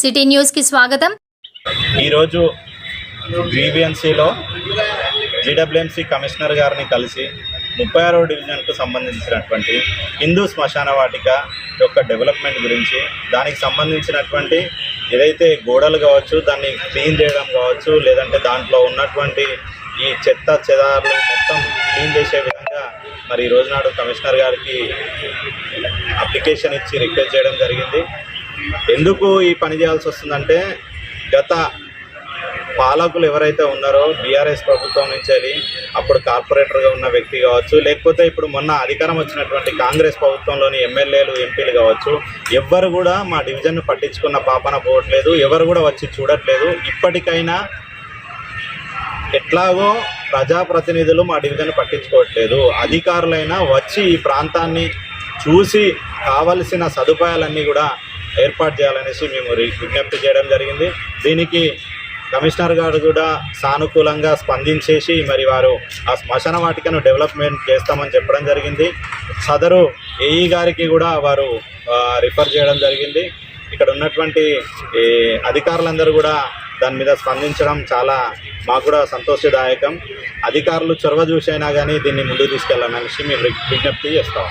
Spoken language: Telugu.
సిటీ న్యూస్కి స్వాగతం. ఈరోజు గ్రీవియన్సీలో జీడబ్ల్యూఎంసీ కమిషనర్ గారిని కలిసి ముప్పై ఆరో డివిజన్కు సంబంధించినటువంటి హిందూ శ్మశాన వాటిక యొక్క డెవలప్మెంట్ గురించి దానికి సంబంధించినటువంటి ఏదైతే గోడలు కావచ్చు దాన్ని క్లీన్ చేయడం కావచ్చు లేదంటే దాంట్లో ఉన్నటువంటి ఈ చెత్త చెదారులు మొత్తం క్లీన్ చేసే విధంగా మరి ఈ రోజునాడు కమిషనర్ గారికి అప్లికేషన్ ఇచ్చి రిక్వెస్ట్ చేయడం జరిగింది. ఎందుకు ఈ పని చేయాల్సి వస్తుందంటే గత పాలకులు ఎవరైతే ఉన్నారో బీఆర్ఎస్ ప్రభుత్వం నుంచి వెళ్ళి అప్పుడు కార్పొరేటర్గా ఉన్న వ్యక్తి కావచ్చు లేకపోతే ఇప్పుడు మొన్న అధికారం వచ్చినటువంటి కాంగ్రెస్ ప్రభుత్వంలోని ఎమ్మెల్యేలు ఎంపీలు కావచ్చు ఎవ్వరు కూడా మా డివిజన్ను పట్టించుకున్న పాపన పోవట్లేదు ఎవరు కూడా వచ్చి చూడట్లేదు. ఇప్పటికైనా ఎట్లాగో ప్రజాప్రతినిధులు మా డివిజన్ పట్టించుకోవట్లేదు. అధికారులైనా వచ్చి ఈ ప్రాంతాన్ని చూసి కావలసిన సదుపాయాలన్నీ కూడా ఏర్పాటు చేయాలనేసి మేము విజ్ఞప్తి చేయడం జరిగింది. దీనికి కమిషనర్ గారు కూడా సానుకూలంగా స్పందించేసి మరి వారు ఆ శ్మశాన వాటికను డెవలప్మెంట్ చేస్తామని చెప్పడం జరిగింది. సదరు ఏఈ గారికి కూడా వారు రిఫర్ చేయడం జరిగింది. ఇక్కడ ఉన్నటువంటి అధికారులందరూ కూడా దాని మీద స్పందించడం చాలా మాకు కూడా సంతోషదాయకం. అధికారులు చొరవ చూసైనా కానీ దీన్ని ముందుకు తీసుకెళ్ళాలనేసి మేము విజ్ఞప్తి చేస్తాం.